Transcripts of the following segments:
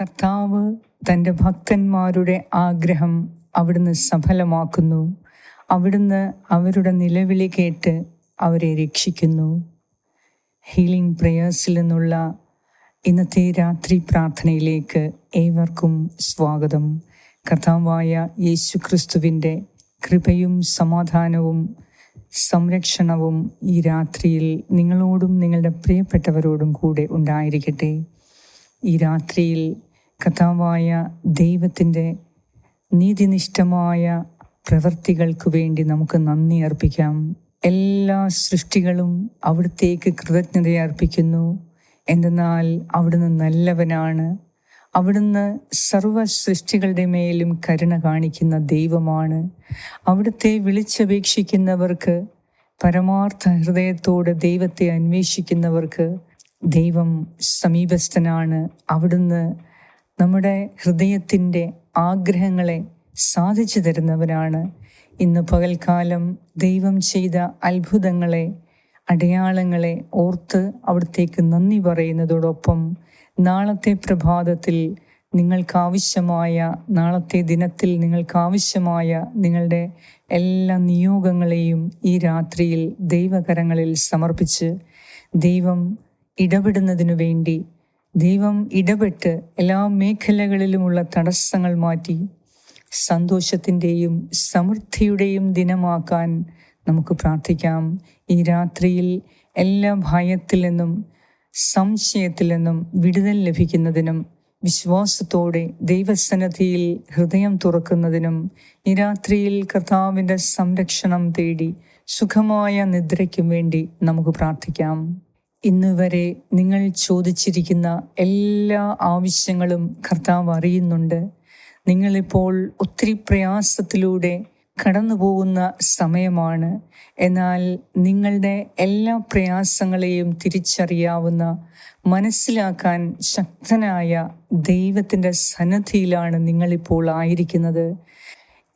കർത്താവ് തന്റെ ഭക്തന്മാരുടെ ആഗ്രഹം അവിടുന്ന് സഫലമാക്കുന്നു. അവിടുന്ന് അവരുടെ നിലവിളി കേട്ട് അവരെ രക്ഷിക്കുന്നു. ഹീലിംഗ് പ്രേയേഴ്സിൽ നിന്നുള്ള ഇന്നത്തെ രാത്രി പ്രാർത്ഥനയിലേക്ക് ഏവർക്കും സ്വാഗതം. കർത്താവായ യേശു ക്രിസ്തുവിന്റെ കൃപയും സമാധാനവും സംരക്ഷണവും ഈ രാത്രിയിൽ നിങ്ങളോടും നിങ്ങളുടെ പ്രിയപ്പെട്ടവരോടും കൂടെ ഉണ്ടായിരിക്കട്ടെ. ഈ രാത്രിയിൽ കഥാവായ ദൈവത്തിന്റെ നീതിനിഷ്ഠമായ പ്രവൃത്തികൾക്ക് വേണ്ടി നമുക്ക് നന്ദി അർപ്പിക്കാം. എല്ലാ സൃഷ്ടികളും അവിടത്തേക്ക് കൃതജ്ഞത അർപ്പിക്കുന്നു എന്തെന്നാൽ അവിടുന്ന് നല്ലവനാണ്. അവിടുന്ന് സർവ സൃഷ്ടികളുടെ മേലും കരുണ കാണിക്കുന്ന ദൈവമാണ്. അവിടുത്തെ വിളിച്ചപേക്ഷിക്കുന്നവർക്ക് പരമാർത്ഥ ഹൃദയത്തോടെ ദൈവത്തെ അന്വേഷിക്കുന്നവർക്ക് ദൈവം സമീപസ്ഥനാണ്. അവിടുന്ന് നമ്മുടെ ഹൃദയത്തിന്റെ ആഗ്രഹങ്ങളെ സാധിച്ചു തരുന്നവരാണ്. ഇന്ന് പകൽക്കാലം ദൈവം ചെയ്ത അത്ഭുതങ്ങളെ അടയാളങ്ങളെ ഓർത്ത് അവിടത്തേക്ക് നന്ദി പറയുന്നതോടൊപ്പം നാളത്തെ പ്രഭാതത്തിൽ നിങ്ങൾക്കാവശ്യമായ നാളത്തെ ദിനത്തിൽ നിങ്ങൾക്കാവശ്യമായ നിങ്ങളുടെ എല്ലാ നിയോഗങ്ങളെയും ഈ രാത്രിയിൽ ദൈവകരങ്ങളിൽ സമർപ്പിച്ച് ദൈവം ഇടപെടുന്നതിനു വേണ്ടി ദൈവം ഇടപെട്ട് എല്ലാ മേഖലകളിലുമുള്ള തടസ്സങ്ങൾ മാറ്റി സന്തോഷത്തിന്റെയും സമൃദ്ധിയുടെയും ദിനമാക്കാൻ നമുക്ക് പ്രാർത്ഥിക്കാം. ഈ രാത്രിയിൽ എല്ലാ ഭയത്തിൽ നിന്നും സംശയത്തിൽ നിന്നും വിടുതൽ ലഭിക്കുന്നതിനും വിശ്വാസത്തോടെ ദൈവസന്നദ്ധിയിൽ ഹൃദയം തുറക്കുന്നതിനും ഈ രാത്രിയിൽ കർത്താവിന്റെ സംരക്ഷണം തേടി സുഖമായ നിദ്രയ്ക്കും വേണ്ടി നമുക്ക് പ്രാർത്ഥിക്കാം. ഇന്ന് വരെ നിങ്ങൾ ചോദിച്ചിരിക്കുന്ന എല്ലാ ആവശ്യങ്ങളും കർത്താവ് അറിയുന്നുണ്ട്. നിങ്ങളിപ്പോൾ ഒത്തിരി പ്രയാസത്തിലൂടെ കടന്നു പോകുന്ന സമയമാണ്. എന്നാൽ നിങ്ങളുടെ എല്ലാ പ്രയാസങ്ങളെയും തിരിച്ചറിയാവുന്ന മനസ്സിലാക്കാൻ ശക്തനായ ദൈവത്തിന്റെ സന്നദ്ധിയിലാണ് നിങ്ങളിപ്പോൾ ആയിരിക്കുന്നത്.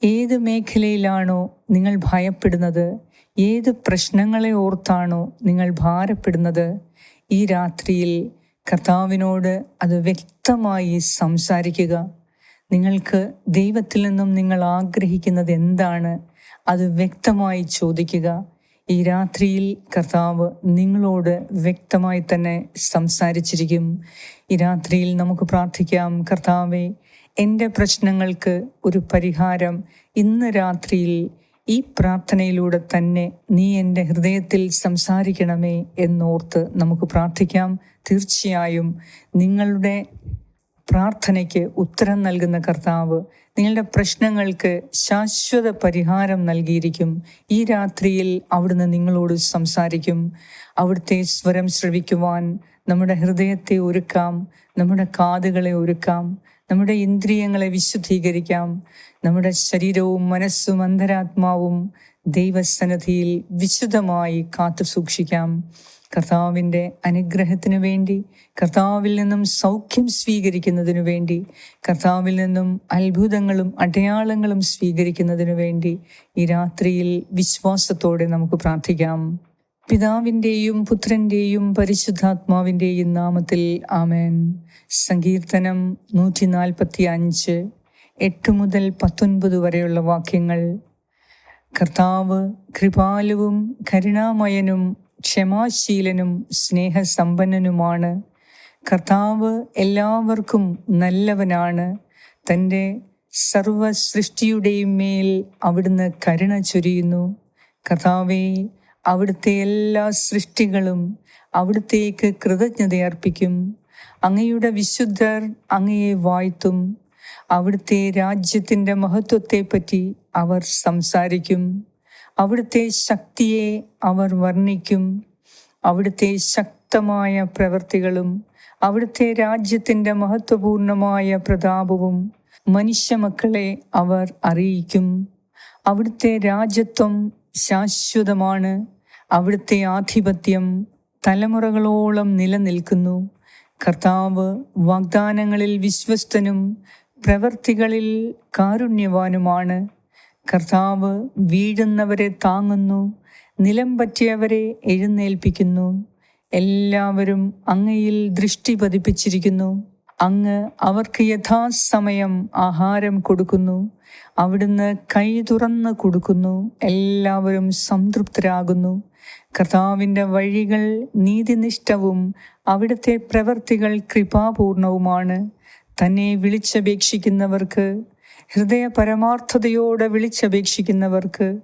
ഏത് മേഖലയിലാണോ നിങ്ങൾ ഭയപ്പെടുന്നത് ഏത് പ്രശ്നങ്ങളെ ഓർത്താണോ നിങ്ങൾ ഭാരപ്പെടുന്നത്? ഈ രാത്രിയിൽ കർത്താവിനോട് അത് വ്യക്തമായി സംസാരിക്കുക. നിങ്ങൾക്ക് ദൈവത്തിൽ നിന്നും നിങ്ങൾ ആഗ്രഹിക്കുന്നത് എന്താണ്? അത് വ്യക്തമായി ചോദിക്കുക. ഈ രാത്രിയിൽ കർത്താവ് നിങ്ങളോട് വ്യക്തമായി തന്നെ സംസാരിച്ചിരിക്കും. ഈ രാത്രിയിൽ നമുക്ക് പ്രാർത്ഥിക്കാം കർത്താവെ എന്റെ പ്രശ്നങ്ങൾക്ക് ഒരു പരിഹാരം ഇന്ന് രാത്രിയിൽ ഈ പ്രാർത്ഥനയിലൂടെ തന്നെ നീ എന്റെ ഹൃദയത്തിൽ സംസാരിക്കണമേ എന്നോർത്ത് നമുക്ക് പ്രാർത്ഥിക്കാം. തീർച്ചയായും നിങ്ങളുടെ പ്രാർത്ഥനയ്ക്ക് ഉത്തരം നൽകുന്ന കർത്താവ് നിങ്ങളുടെ പ്രശ്നങ്ങൾക്ക് ശാശ്വത പരിഹാരം നൽകിയിരിക്കും. ഈ രാത്രിയിൽ അവിടുന്ന് നിങ്ങളോട് സംസാരിക്കും. അവിടുത്തെ സ്വരം ശ്രവിക്കുവാൻ നമ്മുടെ ഹൃദയത്തെ ഒരുക്കാം. നമ്മുടെ കാതുകളെ ഒരുക്കാം. നമ്മുടെ ഇന്ദ്രിയങ്ങളെ വിശുദ്ധീകരിക്കാം. നമ്മുടെ ശരീരവും മനസ്സും അന്തരാത്മാവും ദൈവസന്നധിയിൽ വിശുദ്ധമായി കാത്തു സൂക്ഷിക്കാം. കർത്താവിന്റെ അനുഗ്രഹത്തിന് വേണ്ടി കർത്താവിൽ നിന്നും സൗഖ്യം സ്വീകരിക്കുന്നതിനു വേണ്ടി കർത്താവിൽ നിന്നും അത്ഭുതങ്ങളും അടയാളങ്ങളും സ്വീകരിക്കുന്നതിനു വേണ്ടി ഈ രാത്രിയിൽ വിശ്വാസത്തോടെ നമുക്ക് പ്രാർത്ഥിക്കാം. പിതാവിന്റെയും പുത്രന്റെയും പരിശുദ്ധാത്മാവിന്റെയും നാമത്തിൽ ആമേൻ. സങ്കീർത്തനം നൂറ്റി നാൽപ്പത്തി അഞ്ച് എട്ട് മുതൽ പത്തൊൻപത് വരെയുള്ള വാക്യങ്ങൾ. കർത്താവ് കൃപാലുവും കരുണാമയനും ക്ഷമാശീലനും സ്നേഹസമ്പന്നനുമാണ്. കർത്താവ് എല്ലാവർക്കും നല്ലവനാണ്. തന്റെ സർവ സൃഷ്ടിയുടെയും മേൽ അവിടുന്ന് കരുണ ചൊരിയുന്നു. കർത്താവെ അവിടുത്തെ എല്ലാ സൃഷ്ടികളും അവിടുത്തേക്ക് കൃതജ്ഞതയർപ്പിക്കും. അങ്ങയുടെ വിശുദ്ധർ അങ്ങയെ വാഴ്ത്തും. അവിടുത്തെ രാജ്യത്തിന്റെ മഹത്വത്തെപ്പറ്റി അവർ സംസാരിക്കും. അവിടുത്തെ ശക്തിയെ അവർ വർണിക്കും. അവിടുത്തെ ശക്തമായ പ്രവൃത്തികളും അവിടുത്തെ രാജ്യത്തിന്റെ മഹത്വപൂർണമായ പ്രതാപവും മനുഷ്യമക്കളെ അവർ അറിയിക്കും. അവിടുത്തെ രാജ്യത്വം ശാശ്വതമാണ്. അവിടുത്തെ ആധിപത്യം തലമുറകളോളം നിലനിൽക്കുന്നു. കർത്താവ് വാഗ്ദാനങ്ങളിൽ വിശ്വസ്തനും പ്രവൃത്തികളിൽ കാരുണ്യവാനുമാണ്. കർത്താവ് വീഴുന്നവരെ താങ്ങുന്നു നിലം പറ്റിയവരെ എഴുന്നേൽപ്പിക്കുന്നു. എല്ലാവരും അങ്ങയിൽ ദൃഷ്ടി പതിപ്പിച്ചിരിക്കുന്നു. അങ്ങ് അവർക്ക് യഥാസമയം ആഹാരം കൊടുക്കുന്നു. അവിടുന്ന് കൈ തുറന്ന് കൊടുക്കുന്നു. എല്ലാവരും സംതൃപ്തരാകുന്നു. കർത്താവിന്റെ വഴികൾ നീതിനിഷ്ഠവും അവിടുത്തെ പ്രവർത്തികൾ കൃപാപൂർണവുമാണ്. തന്നെ വിളിച്ചപേക്ഷിക്കുന്നവർക്ക് ഹൃദയ പരമാർത്ഥതയോടെ വിളിച്ചപേക്ഷിക്കുന്നവർക്ക്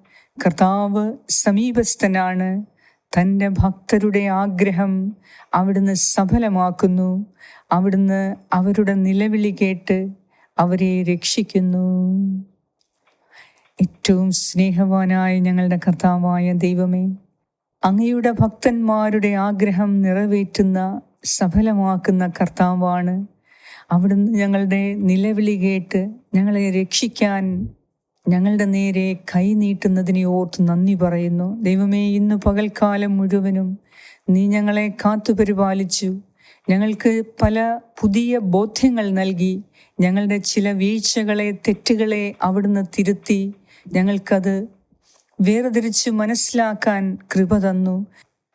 കർത്താവ് സമീപസ്ഥനാണ്. തന്റെ ഭക്തരുടെ ആഗ്രഹം അവിടുന്ന് സഫലമാക്കുന്നു. അവിടുന്ന് അവരുടെ നിലവിളി കേട്ട് അവരെ രക്ഷിക്കുന്നു. ഏറ്റവും സ്നേഹവാനായ ഞങ്ങളുടെ കർത്താവായ ദൈവമേ അങ്ങയുടെ ഭക്തന്മാരുടെ ആഗ്രഹം നിറവേറ്റുന്ന സഫലമാക്കുന്ന കർത്താവാണ്. അവിടുന്ന് ഞങ്ങളുടെ നിലവിളി കേട്ട് ഞങ്ങളെ രക്ഷിക്കാൻ ഞങ്ങളുടെ നേരെ കൈ നീട്ടുന്നതിനെ ഓർത്ത് നന്ദി പറയുന്നു. ദൈവമേ ഇന്ന് പകൽക്കാലം മുഴുവനും നീ ഞങ്ങളെ കാത്തുപരിപാലിച്ചു ഞങ്ങൾക്ക് പല പുതിയ ബോധ്യങ്ങൾ നൽകി. ഞങ്ങളുടെ ചില വീഴ്ചകളെ തെറ്റുകളെ അവിടുന്ന് തിരുത്തി. ഞങ്ങൾക്കത് വേർതിരിച്ച് മനസ്സിലാക്കാൻ കൃപ തന്നു.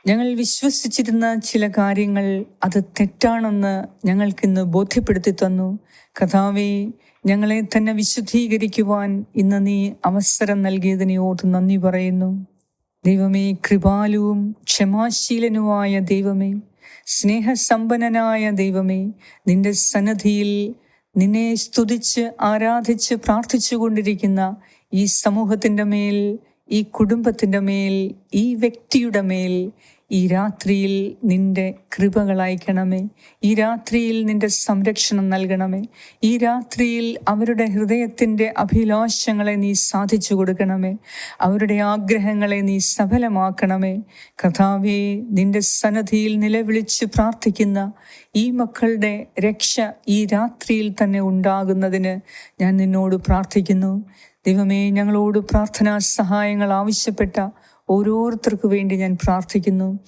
ഞങ്ങൾ വിശ്വസിച്ചിരുന്ന ചില കാര്യങ്ങൾ അത് തെറ്റാണെന്ന് ഞങ്ങൾക്കിന്ന് ബോധ്യപ്പെടുത്തി തന്നു. കഥാവെ ഞങ്ങളെ തന്നെ വിശുദ്ധീകരിക്കുവാൻ ഇന്ന് നീ അവസരം നൽകിയതിനെ ഓർത്ത് നന്ദി പറയുന്നു. ദൈവമേ കൃപാലുവും ക്ഷമാശീലനുമായ ദൈവമേ സ്നേഹസമ്പന്നനായ ദൈവമേ നിന്റെ സന്നദ്ധിയിൽ നിന്നെ സ്തുതിച്ച് ആരാധിച്ച് പ്രാർത്ഥിച്ചു കൊണ്ടിരിക്കുന്ന ഈ സമൂഹത്തിന്റെ മേൽ ഈ കുടുംബത്തിന്റെ മേൽ ഈ വ്യക്തിയുടെ മേൽ ഈ രാത്രിയിൽ നിന്റെ കൃപകൾ അയക്കണമേ. ഈ രാത്രിയിൽ നിന്റെ സംരക്ഷണം നൽകണമേ. ഈ രാത്രിയിൽ അവരുടെ ഹൃദയത്തിന്റെ അഭിലാഷങ്ങളെ നീ സാധിച്ചു കൊടുക്കണമേ. അവരുടെ ആഗ്രഹങ്ങളെ നീ സഫലമാക്കണമേ. കഥാവെ നിന്റെ സന്നദ്ധിയിൽ നിലവിളിച്ച് പ്രാർത്ഥിക്കുന്ന ഈ മക്കളുടെ രക്ഷ ഈ രാത്രിയിൽ തന്നെ ഉണ്ടാകുന്നതിന് ഞാൻ നിന്നോട് പ്രാർത്ഥിക്കുന്നു. ദൈവമേ ഞങ്ങളോട് പ്രാർത്ഥനാ സഹായങ്ങൾ ആവശ്യപ്പെട്ട ഓരോരുത്തർക്ക് വേണ്ടി ഞാൻ പ്രാർത്ഥിക്കുന്നു.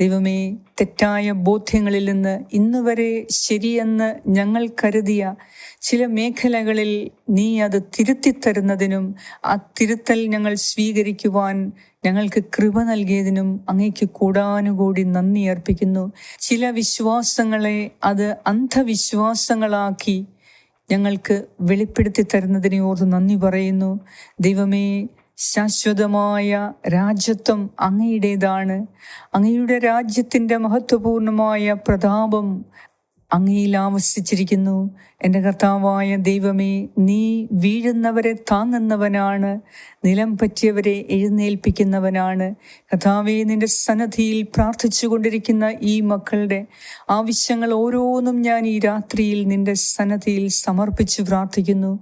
ദൈവമേ തെറ്റായ ബോധ്യങ്ങളിൽ നിന്ന് ഇന്ന് വരെ ശരിയെന്ന് ഞങ്ങൾ കരുതിയ ചില മേഖലകളിൽ നീ അത് തിരുത്തി തരുന്നതിനും ആ തിരുത്തൽ ഞങ്ങൾ സ്വീകരിക്കുവാൻ ഞങ്ങൾക്ക് കൃപ നൽകിയതിനും അങ്ങേക്ക് കൂടാനുകൂടി നന്ദി അർപ്പിക്കുന്നു. ചില വിശ്വാസങ്ങളെ അത് അന്ധവിശ്വാസങ്ങളാക്കി ഞങ്ങൾക്ക് വെളിപ്പെടുത്തി തരുന്നതിനെ ഓർത്ത് നന്ദി പറയുന്നു. ദൈവമേ ശാശ്വതമായ രാജ്യത്വം അങ്ങയുടേതാണ്. അങ്ങയുടെ രാജ്യത്തിന്റെ മഹത്വപൂർണമായ പ്രതാപം അങ്ങയിൽ ആവശ്യിച്ചിരിക്കുന്നു. എന്റെ കർത്താവായ ദൈവമേ നീ വീഴുന്നവരെ താങ്ങുന്നവനാണ്. നിലം പറ്റിയവരെ എഴുന്നേൽപ്പിക്കുന്നവനാണ്. കർത്താവെ നിന്റെ സന്നദ്ധിയിൽ പ്രാർത്ഥിച്ചു കൊണ്ടിരിക്കുന്ന ഈ മക്കളുടെ ആവശ്യങ്ങൾ ഓരോന്നും ഞാൻ ഈ രാത്രിയിൽ നിന്റെ സന്നദ്ധിയിൽ സമർപ്പിച്ചു പ്രാർത്ഥിക്കുന്നു.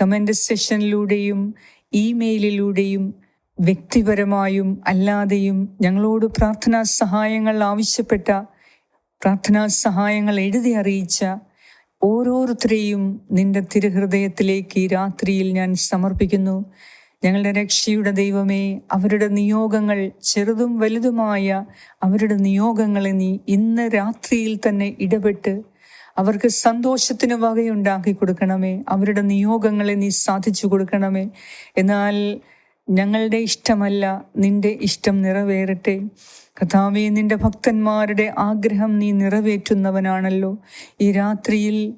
കമന്റ് സെഷനിലൂടെയും ഇമെയിലിലൂടെയും വ്യക്തിപരമായും അല്ലാതെയും ഞങ്ങളോട് പ്രാർത്ഥനാ സഹായങ്ങൾ ആവശ്യപ്പെട്ട പ്രാർത്ഥനാ സഹായങ്ങൾ എഴുതി അറിയിച്ച ഓരോരുത്തരെയും നിന്റെ തിരുഹൃദയത്തിലേക്ക് ഈ രാത്രിയിൽ ഞാൻ സമർപ്പിക്കുന്നു. ഞങ്ങളുടെ രക്ഷയുടെ ദൈവമേ അവരുടെ നിയോഗങ്ങൾ ചെറുതും വലുതുമായ അവരുടെ നിയോഗങ്ങളെ നീ ഇന്ന് രാത്രിയിൽ തന്നെ ഇടപെട്ട് അവർക്ക് സന്തോഷത്തിന് വകയുണ്ടാക്കി കൊടുക്കണമേ. അവരുടെ നിയോഗങ്ങളെ നീ സാധിച്ചു കൊടുക്കണമേ. എന്നാൽ ഞങ്ങളുടെ ഇഷ്ടമല്ല നിന്റെ ഇഷ്ടം നിറവേറട്ടെ. കഥാവെ നിന്റെ ഭക്തന്മാരുടെ ആഗ്രഹം നീ നിറവേറ്റുന്നവനാണല്ലോ. ഈ രാത്രിയിൽ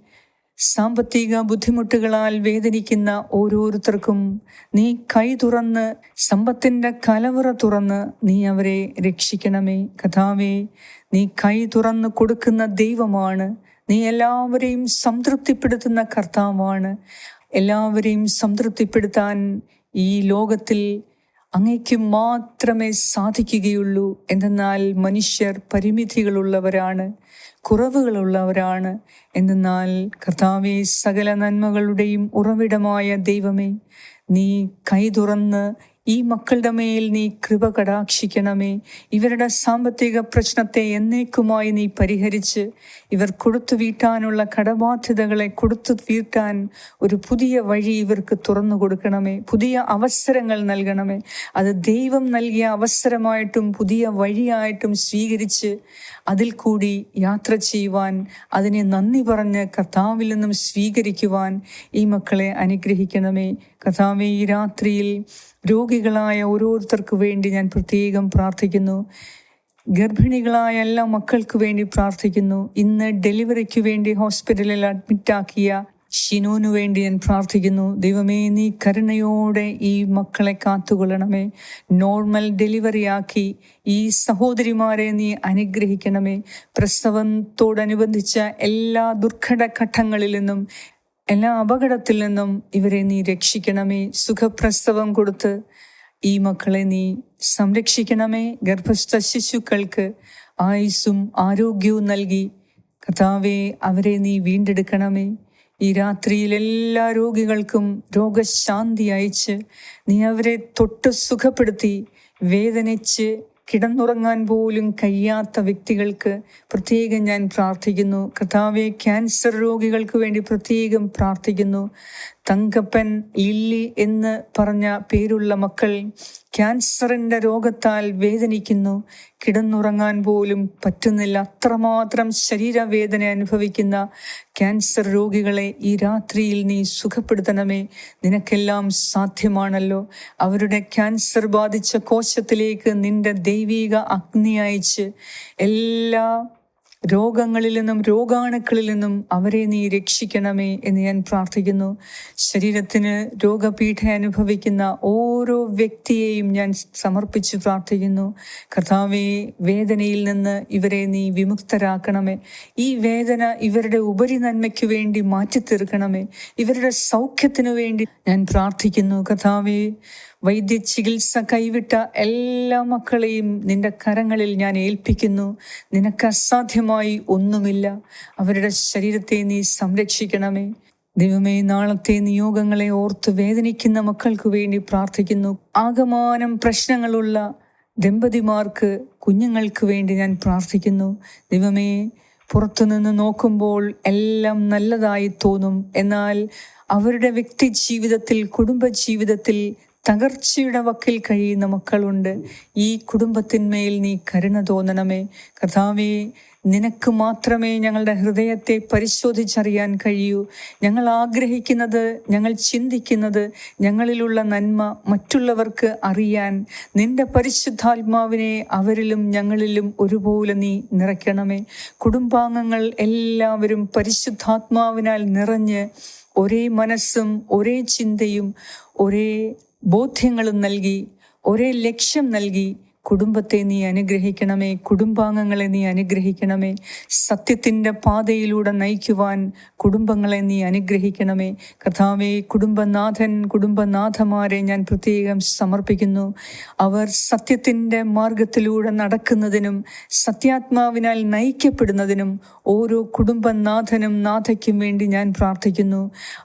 സാമ്പത്തിക ബുദ്ധിമുട്ടുകളാൽ വേദനിക്കുന്ന ഓരോരുത്തർക്കും നീ കൈ തുറന്ന് സമ്പത്തിന്റെ കലവറ തുറന്ന് നീ അവരെ രക്ഷിക്കണമേ. കഥാവേ നീ കൈ തുറന്ന് കൊടുക്കുന്ന ദൈവമാണ്. നീ എല്ലാവരെയും സംതൃപ്തിപ്പെടുത്തുന്ന കർത്താവാണ്. എല്ലാവരെയും സംതൃപ്തിപ്പെടുത്താൻ ഈ ലോകത്തിൽ അങ്ങയ്ക്ക് മാത്രമേ സാധിക്കുകയുള്ളൂ. എന്തെന്നാൽ മനുഷ്യർ പരിമിതികളുള്ളവരാണ് കുറവുകളുള്ളവരാണ്. എന്തെന്നാൽ കർത്താവെ സകല നന്മകളുടെയും ഉറവിടമായ ദൈവമേ നീ കൈ തുറന്ന് ഈ മക്കളുടെ മേൽ നീ കൃപ കടാക്ഷിക്കണമേ. ഇവരുടെ സാമ്പത്തിക പ്രശ്നത്തെ എന്നേക്കുമായി നീ പരിഹരിച്ച് ഇവർ കൊടുത്തു വീട്ടാനുള്ള കടബാധ്യതകളെ കൊടുത്തു തീർക്കാൻ ഒരു പുതിയ വഴി ഇവർക്ക് തുറന്നു കൊടുക്കണമേ. പുതിയ അവസരങ്ങൾ നൽകണമേ. അത് ദൈവം നൽകിയ അവസരമായിട്ടും പുതിയ വഴിയായിട്ടും സ്വീകരിച്ച് അതിൽ കൂടി യാത്ര ചെയ്യുവാൻ അതിനെ നന്ദി പറഞ്ഞ് കർത്താവിൽ നിന്നും സ്വീകരിക്കുവാൻ ഈ മക്കളെ അനുഗ്രഹിക്കണമേ. കർത്താവെ ഈ രാത്രിയിൽ രോഗികളായ ഓരോരുത്തർക്ക് വേണ്ടി ഞാൻ പ്രത്യേകം പ്രാർത്ഥിക്കുന്നു. ഗർഭിണികളായ എല്ലാ മക്കൾക്ക് വേണ്ടി പ്രാർത്ഥിക്കുന്നു. ഇന്ന് ഡെലിവറിക്ക് വേണ്ടി ഹോസ്പിറ്റലിൽ അഡ്മിറ്റാക്കിയ ഷിനോനു വേണ്ടി ഞാൻ പ്രാർത്ഥിക്കുന്നു. ദൈവമേ നീ കരുണയോടെ ഈ മക്കളെ കാത്തുകൊള്ളണമേ. നോർമൽ ഡെലിവറി ആക്കി ഈ സഹോദരിമാരെ നീ അനുഗ്രഹിക്കണമേ. പ്രസവത്തോടനുബന്ധിച്ച എല്ലാ ദുർഘട ഘട്ടങ്ങളിൽ നിന്നും എല്ലാ അപകടത്തിൽ നിന്നും ഇവരെ നീ രക്ഷിക്കണമേ. സുഖപ്രസവം കൊടുത്ത് ഈ മക്കളെ നീ സംരക്ഷിക്കണമേ. ഗർഭസ്ഥ ശിശുക്കൾക്ക് ആയുസ്സും ആരോഗ്യവും നൽകി. കഥാവെ അവരെ നീ വീണ്ടെടുക്കണമേ. ഈ രാത്രിയിൽ എല്ലാ രോഗികൾക്കും രോഗശാന്തി അയച്ച് നീ അവരെ തൊട്ട് സുഖപ്പെടുത്തി വേദനിച്ച് കിടന്നുറങ്ങാൻ പോലും കഴിയാത്ത വ്യക്തികൾക്ക് പ്രത്യേകം ഞാൻ പ്രാർത്ഥിക്കുന്നു. കർത്താവെ ക്യാൻസർ രോഗികൾക്ക് വേണ്ടി പ്രത്യേകം പ്രാർത്ഥിക്കുന്നു. തങ്കപ്പൻ ലില്ലി എന്ന് പറഞ്ഞ പേരുള്ള മക്കൾ ക്യാൻസറിന്റെ രോഗത്താൽ വേദനിക്കുന്നു. കിടന്നുറങ്ങാൻ പോലും പറ്റുന്നില്ല. അത്രമാത്രം ശരീരവേദന അനുഭവിക്കുന്ന ക്യാൻസർ രോഗികളെ ഈ രാത്രിയിൽ നീ സുഖപ്പെടുത്തണമേ. നിനക്കെല്ലാം സാധ്യമാണല്ലോ. അവരുടെ ക്യാൻസർ ബാധിച്ച കോശത്തിലേക്ക് നിന്റെ ദൈവിക അഗ്നി അയച്ച് എല്ലാ രോഗങ്ങളിൽ നിന്നും രോഗാണുക്കളിൽ നിന്നും അവരെ നീ രക്ഷിക്കണമേ എന്ന് ഞാൻ പ്രാർത്ഥിക്കുന്നു. ശരീരത്തിന് രോഗപീഠ അനുഭവിക്കുന്ന ഓരോ വ്യക്തിയെയും ഞാൻ സമർപ്പിച്ച് പ്രാർത്ഥിക്കുന്നു. കർത്താവെ വേദനയിൽ നിന്ന് ഇവരെ നീ വിമുക്തരാക്കണമേ. ഈ വേദന ഇവരുടെ ഉപരി നന്മയ്ക്ക് വേണ്ടി മാറ്റി തീർക്കണമേ ഇവരുടെ സൗഖ്യത്തിനു വേണ്ടി ഞാൻ പ്രാർത്ഥിക്കുന്നു. കർത്താവെ വൈദ്യ ചികിത്സ കൈവിട്ട എല്ലാ മക്കളെയും നിന്റെ കരങ്ങളിൽ ഞാൻ ഏൽപ്പിക്കുന്നു. നിനക്ക് അസാധ്യമായി ഒന്നുമില്ല. അവരുടെ ശരീരത്തെ നീ സംരക്ഷിക്കണമേ. ദൈവമേ നാളത്തെ നിയോഗങ്ങളെ ഓർത്ത് വേദനിക്കുന്ന മക്കൾക്ക് വേണ്ടി പ്രാർത്ഥിക്കുന്നു. ആകമാനം പ്രശ്നങ്ങളുള്ള ദമ്പതിമാർക്ക് കുഞ്ഞുങ്ങൾക്ക് വേണ്ടി ഞാൻ പ്രാർത്ഥിക്കുന്നു. ദൈവമേ പുറത്തുനിന്ന് നോക്കുമ്പോൾ എല്ലാം നല്ലതായി തോന്നും. എന്നാൽ അവരുടെ വ്യക്തി ജീവിതത്തിൽ കുടുംബ ജീവിതത്തിൽ തകർച്ചയുടെ വക്കിൽ കഴിയുന്ന മക്കളുണ്ട്. ഈ കുടുംബത്തിന്മേൽ നീ കരുണ തോന്നണമേ. കർത്താവേ നിനക്ക് മാത്രമേ ഞങ്ങളുടെ ഹൃദയത്തെ പരിശോധിച്ചറിയാൻ കഴിയൂ. ഞങ്ങൾ ആഗ്രഹിക്കുന്നത് ഞങ്ങൾ ചിന്തിക്കുന്നത് ഞങ്ങളിലുള്ള നന്മ മറ്റുള്ളവർക്ക് അറിയാൻ. നിന്റെ പരിശുദ്ധാത്മാവിനെ അവരിലും ഞങ്ങളിലും ഒരുപോലെ നീ നിറയ്ക്കണമേ. കുടുംബാംഗങ്ങൾ എല്ലാവരും പരിശുദ്ധാത്മാവിനാൽ നിറഞ്ഞ് ഒരേ മനസ്സും ഒരേ ചിന്തയും ഒരേ ബോധ്യങ്ങളും നൽകി ഒരേ ലക്ഷ്യം നൽകി കുടുംബത്തെ നീ അനുഗ്രഹിക്കണമേ കുടുംബാംഗങ്ങളെ നീ അനുഗ്രഹിക്കണമേ സത്യത്തിന്റെ പാതയിലൂടെ നയിക്കുവാൻ കുടുംബങ്ങളെ നീ അനുഗ്രഹിക്കണമേ. കഥാവേ കുടുംബനാഥൻ കുടുംബനാഥമാരെ ഞാൻ പ്രത്യേകം സമർപ്പിക്കുന്നു. അവർ സത്യത്തിന്റെ മാർഗത്തിലൂടെ നടക്കുന്നതിനും സത്യാത്മാവിനാൽ നയിക്കപ്പെടുന്നതിനും ഓരോ കുടുംബനാഥനും നാഥയ്ക്കും വേണ്ടി ഞാൻ പ്രാർത്ഥിക്കുന്നു.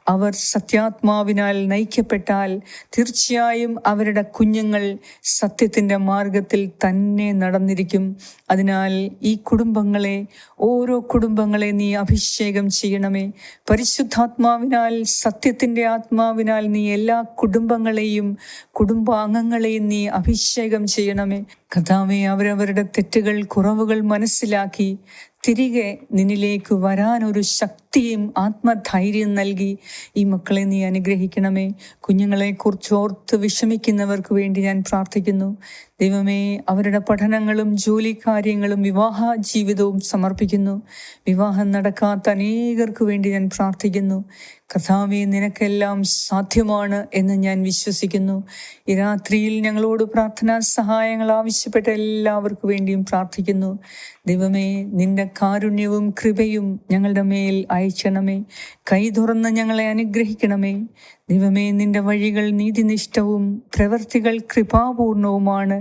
അവർ സത്യാത്മാവിനാൽ നയിക്കപ്പെട്ടാൽ തീർച്ചയായും അവരുടെ കുഞ്ഞുങ്ങൾ സത്യത്തിന്റെ മാർഗത്തിൽ തന്നെ നടന്നിരിക്കും. അതിനാൽ ഈ കുടുംബങ്ങളെ ഓരോ കുടുംബങ്ങളെ നീ അഭിഷേകം ചെയ്യണമേ. പരിശുദ്ധാത്മാവിനാൽ സത്യത്തിന്റെ ആത്മാവിനാൽ നീ എല്ലാ കുടുംബങ്ങളെയും കുടുംബാംഗങ്ങളെയും നീ അഭിഷേകം ചെയ്യണമേ. കഥാവെ അവരവരുടെ തെറ്റുകൾ കുറവുകൾ മനസ്സിലാക്കി തിരികെ നിന്നിലേക്ക് വരാനൊരു ഒരു ശക്തിയും ആത്മധൈര്യം നൽകി. ഈ മക്കളെ നീ അനുഗ്രഹിക്കണമേ. കുഞ്ഞുങ്ങളെ ഓർത്ത് വിഷമിക്കുന്നവർക്ക് വേണ്ടി ഞാൻ പ്രാർത്ഥിക്കുന്നു. ദൈവമേ അവരുടെ പഠനങ്ങളും ജോലി കാര്യങ്ങളും വിവാഹ ജീവിതവും സമർപ്പിക്കുന്നു. വിവാഹം നടക്കാത്ത അനേകർക്ക് വേണ്ടി ഞാൻ പ്രാർത്ഥിക്കുന്നു. കഥാവെ നിനക്കെല്ലാം സാധ്യമാണ് എന്ന് ഞാൻ വിശ്വസിക്കുന്നു. ഈ രാത്രിയിൽ ഞങ്ങളോട് പ്രാർത്ഥനാ സഹായങ്ങൾ ആവശ്യപ്പെട്ട എല്ലാവർക്കും വേണ്ടിയും പ്രാർത്ഥിക്കുന്നു. ദൈവമേ നിന്റെ കാരുണ്യവും കൃപയും ഞങ്ങളുടെ മേൽ അയച്ചണമേ. കൈ തുറന്ന് ഞങ്ങളെ അനുഗ്രഹിക്കണമേ. ദൈവമേ നിന്റെ വഴികൾ നീതിനിഷ്ഠവും പ്രവൃത്തികൾ കൃപാപൂർണവുമാണ്.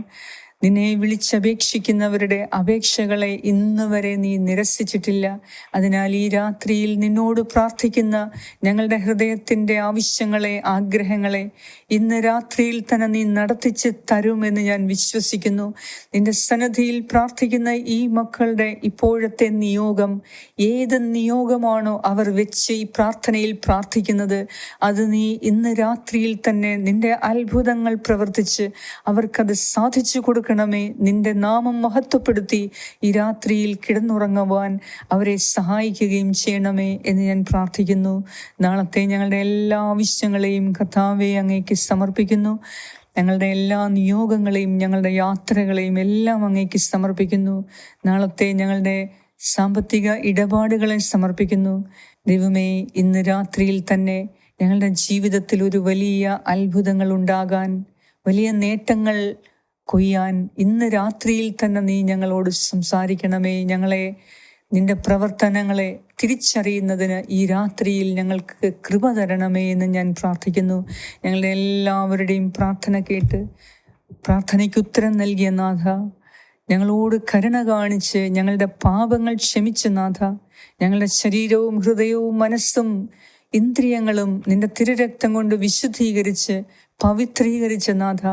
നിന്നെ വിളിച്ചപേക്ഷിക്കുന്നവരുടെ അപേക്ഷകളെ ഇന്ന് വരെ നീ നിരസിച്ചിട്ടില്ല. അതിനാൽ ഈ രാത്രിയിൽ നിന്നോട് പ്രാർത്ഥിക്കുന്ന ഞങ്ങളുടെ ഹൃദയത്തിന്റെ ആവശ്യങ്ങളെ ആഗ്രഹങ്ങളെ ഇന്ന് രാത്രിയിൽ തന്നെ നീ നടത്തിച്ച് തരുമെന്ന് ഞാൻ വിശ്വസിക്കുന്നു. നിന്റെ സന്നദ്ധിയിൽ പ്രാർത്ഥിക്കുന്ന ഈ മക്കളുടെ ഇപ്പോഴത്തെ നിയോഗം ഏത് നിയോഗമാണോ അവർ വെച്ച് ഈ പ്രാർത്ഥനയിൽ പ്രാർത്ഥിക്കുന്നത് അത് നീ ഇന്ന് രാത്രിയിൽ തന്നെ നിന്റെ അത്ഭുതങ്ങൾ പ്രവർത്തിച്ച് അവർക്കത് സാധിച്ചു കൊടുക്കണമേ നിന്റെ നാമം മഹത്വപ്പെടുത്തി ഈ രാത്രിയിൽ കിടന്നുറങ്ങുവാൻ അവരെ സഹായിക്കുകയും ചെയ്യണമേ എന്ന് ഞാൻ പ്രാർത്ഥിക്കുന്നു. നാളത്തെ ഞങ്ങളുടെ എല്ലാ ആവശ്യങ്ങളെയും കഥാവെ അങ്ങേക്ക് സമർപ്പിക്കുന്നു. ഞങ്ങളുടെ എല്ലാ നിയോഗങ്ങളെയും ഞങ്ങളുടെ യാത്രകളെയും എല്ലാം അങ്ങേക്ക് സമർപ്പിക്കുന്നു. നാളത്തെ ഞങ്ങളുടെ സാമ്പത്തിക ഇടപാടുകളെ സമർപ്പിക്കുന്നു. ദൈവമേ ഇന്ന് രാത്രിയിൽ തന്നെ ഞങ്ങളുടെ ജീവിതത്തിൽ ഒരു വലിയ അത്ഭുതങ്ങൾ ഉണ്ടാകാൻ വലിയ നേട്ടങ്ങൾ കൊയ്യാൻ ഇന്ന് രാത്രിയിൽ തന്നെ നീ ഞങ്ങളോട് സംസാരിക്കണമേ. ഞങ്ങളെ നിന്റെ പ്രവർത്തനങ്ങളെ തിരിച്ചറിയുന്നതിന് ഈ രാത്രിയിൽ ഞങ്ങൾക്ക് കൃപ തരണമേ എന്ന് ഞാൻ പ്രാർത്ഥിക്കുന്നു. ഞങ്ങളുടെ എല്ലാവരുടെയും പ്രാർത്ഥന കേട്ട് പ്രാർത്ഥനയ്ക്ക് ഉത്തരം നൽകിയ നാഥ ഞങ്ങളോട് കരുണ കാണിച്ച് ഞങ്ങളുടെ പാപങ്ങൾ ക്ഷമിച്ച നാഥ ഞങ്ങളുടെ ശരീരവും ഹൃദയവും മനസ്സും ഇന്ദ്രിയങ്ങളും നിന്റെ തിരുരക്തം കൊണ്ട് വിശുദ്ധീകരിച്ച് പവിത്രീകരിച്ച നാഥ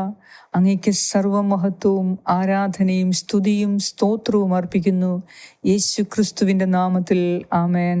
അങ്ങയ്ക്ക് സർവമഹത്വവും ആരാധനയും സ്തുതിയും സ്തോത്രവും അർപ്പിക്കുന്നു. യേശു ക്രിസ്തുവിന്റെ നാമത്തിൽ ആമേൻ.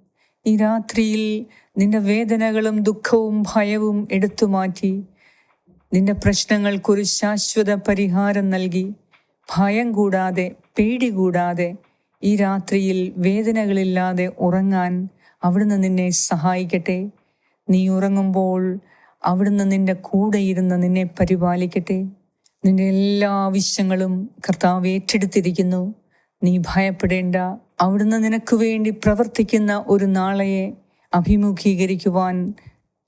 ഈ രാത്രിയിൽ നിന്റെ വേദനകളും ദുഃഖവും ഭയവും എടുത്തു മാറ്റി. നിന്റെ പ്രശ്നങ്ങൾക്കൊരു ശാശ്വത പരിഹാരം നൽകി. ഭയം കൂടാതെ പേടി കൂടാതെ ഈ രാത്രിയിൽ വേദനകളില്ലാതെ ഉറങ്ങാൻ അവിടുന്ന് നിന്നെ സഹായിക്കട്ടെ. നീ ഉറങ്ങുമ്പോൾ അവിടുന്ന് നിന്റെ കൂടെ ഇരുന്ന് നിന്നെ പരിപാലിക്കട്ടെ. നിന്റെ എല്ലാ ആവശ്യങ്ങളും കർത്താവ് ഏറ്റെടുത്തിരിക്കുന്നു. നീ ഭയപ്പെടേണ്ട. അവിടുന്ന് നിനക്ക് വേണ്ടി പ്രവർത്തിക്കുന്ന ഒരു നാളെയെ അഭിമുഖീകരിക്കുവാൻ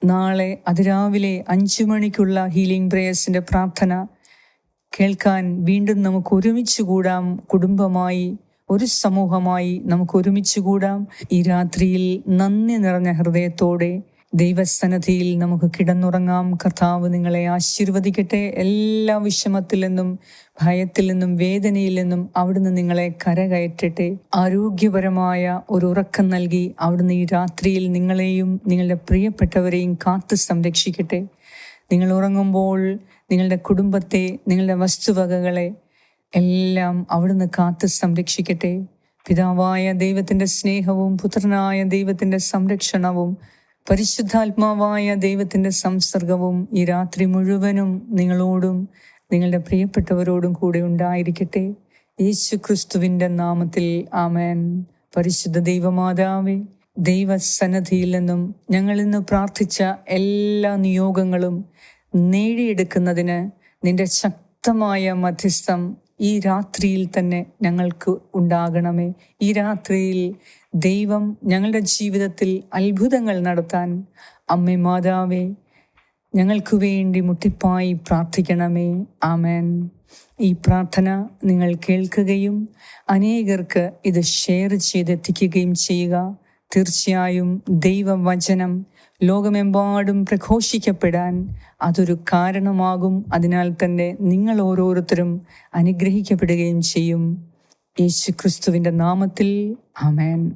നാളെ അതിരാവിലെ അഞ്ചു മണിക്കുള്ള ഹീലിംഗ് പ്രേയേഴ്സിന്റെ പ്രാർത്ഥന കേൾക്കാൻ വീണ്ടും നമുക്ക് ഒരുമിച്ച് കൂടാം. കുടുംബമായി ഒരു സമൂഹമായി നമുക്ക് ഒരുമിച്ച് കൂടാം. ഈ രാത്രിയിൽ നന്ദി നിറഞ്ഞ ഹൃദയത്തോടെ ദൈവസന്നദ്ധിയിൽ നമുക്ക് കിടന്നുറങ്ങാം. കർത്താവ് നിങ്ങളെ ആശീർവദിക്കട്ടെ. എല്ലാ വിഷമത്തിൽ നിന്നും ഭയത്തിൽ നിന്നും വേദനയിൽ നിന്നും അവിടുന്ന് നിങ്ങളെ കരകയറ്റട്ടെ. ആരോഗ്യപരമായ ഒരു ഉറക്കം നൽകി അവിടുന്ന് ഈ രാത്രിയിൽ നിങ്ങളെയും നിങ്ങളുടെ പ്രിയപ്പെട്ടവരെയും കാത്തു സംരക്ഷിക്കട്ടെ. നിങ്ങൾ ഉറങ്ങുമ്പോൾ നിങ്ങളുടെ കുടുംബത്തെ നിങ്ങളുടെ വസ്തുവകകളെ എല്ലാം അവിടുന്ന് കാത്ത് സംരക്ഷിക്കട്ടെ. പിതാവായ ദൈവത്തിന്റെ സ്നേഹവും പുത്രനായ ദൈവത്തിന്റെ സംരക്ഷണവും പരിശുദ്ധാത്മാവായ ദൈവത്തിന്റെ സംസർഗവും ഈ രാത്രി മുഴുവനും നിങ്ങളോടും നിങ്ങളുടെ പ്രിയപ്പെട്ടവരോടും കൂടെ ഉണ്ടായിരിക്കട്ടെ. യേശു ക്രിസ്തുവിന്റെ നാമത്തിൽ ആമേൻ. പരിശുദ്ധ ദൈവമാതാവേ ദൈവസന്നദ്ധിയിൽ നിന്നും ഞങ്ങൾ ഇന്ന് പ്രാർത്ഥിച്ച എല്ലാ നിയോഗങ്ങളും നേടിയെടുക്കുന്നതിന് നിന്റെ ശക്തമായ മധ്യസ്ഥം ഈ രാത്രിയിൽ തന്നെ ഞങ്ങൾക്ക് ഉണ്ടാകണമേ. ഈ രാത്രിയിൽ ദൈവം ഞങ്ങളുടെ ജീവിതത്തിൽ അത്ഭുതങ്ങൾ നടത്താൻ. അമ്മേ മാതാവേ ഞങ്ങൾക്ക് വേണ്ടി മുട്ടിപ്പായി പ്രാർത്ഥിക്കണമേ. ആമേൻ. ഈ പ്രാർത്ഥന നിങ്ങൾ കേൾക്കുകയും അനേകർക്ക് ഇത് ഷെയർ ചെയ്തെത്തിക്കുകയും ചെയ്യുക. തീർച്ചയായും ദൈവവചനം ലോകമെമ്പാടും പ്രഘോഷിക്കപ്പെടാൻ അതൊരു കാരണമാകും. അതിനാൽ തന്നെ നിങ്ങൾ ഓരോരുത്തരും അനുഗ്രഹിക്കപ്പെടുകയും ചെയ്യും. യേശു ക്രിസ്തുവിന്റെ നാമത്തിൽ. ആമേൻ.